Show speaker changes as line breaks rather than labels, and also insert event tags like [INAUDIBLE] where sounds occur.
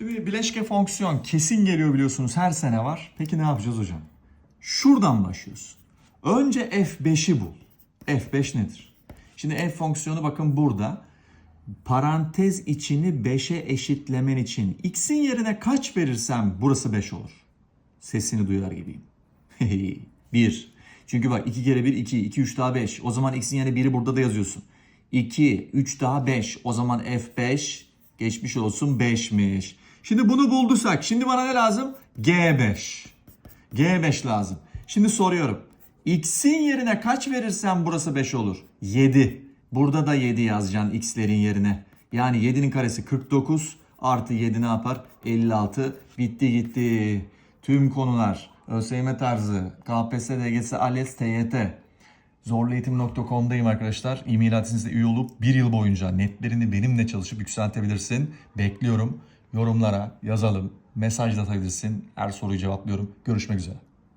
Şimdi bileşke fonksiyon kesin geliyor biliyorsunuz her sene var. Peki ne yapacağız hocam? Şuradan başlıyorsun. Önce f5'i bul. f5 nedir? Şimdi f fonksiyonu bakın burada. Parantez içini 5'e eşitlemen için x'in yerine kaç verirsem burası 5 olur. Sesini duyar gibiyim. [LAUGHS] 1. Çünkü bak 2 kere 1 2, 2 3 daha 5. O zaman x'in yerine 1'i burada da yazıyorsun. 2, 3 daha 5. O zaman f5 geçmiş olsun 5'miş. Şimdi bunu bulduysak şimdi bana ne lazım? G5. G5 lazım. Şimdi soruyorum. X'in yerine kaç verirsem burası 5 olur? 7. Burada da 7 yazacaksın x'lerin yerine. Yani 7'nin karesi 49 artı 7 ne yapar? 56. Bitti gitti. Tüm konular ÖSYM tarzı, KPSS, DGS, ALES, TYT. Zorlueğitim.com'dayım arkadaşlar. E-mail adresinizde üye olup bir yıl boyunca netlerini benimle çalışıp yükseltebilirsin. Bekliyorum. Yorumlara yazalım. Mesaj da atabilirsin. Her soruyu cevaplıyorum. Görüşmek üzere.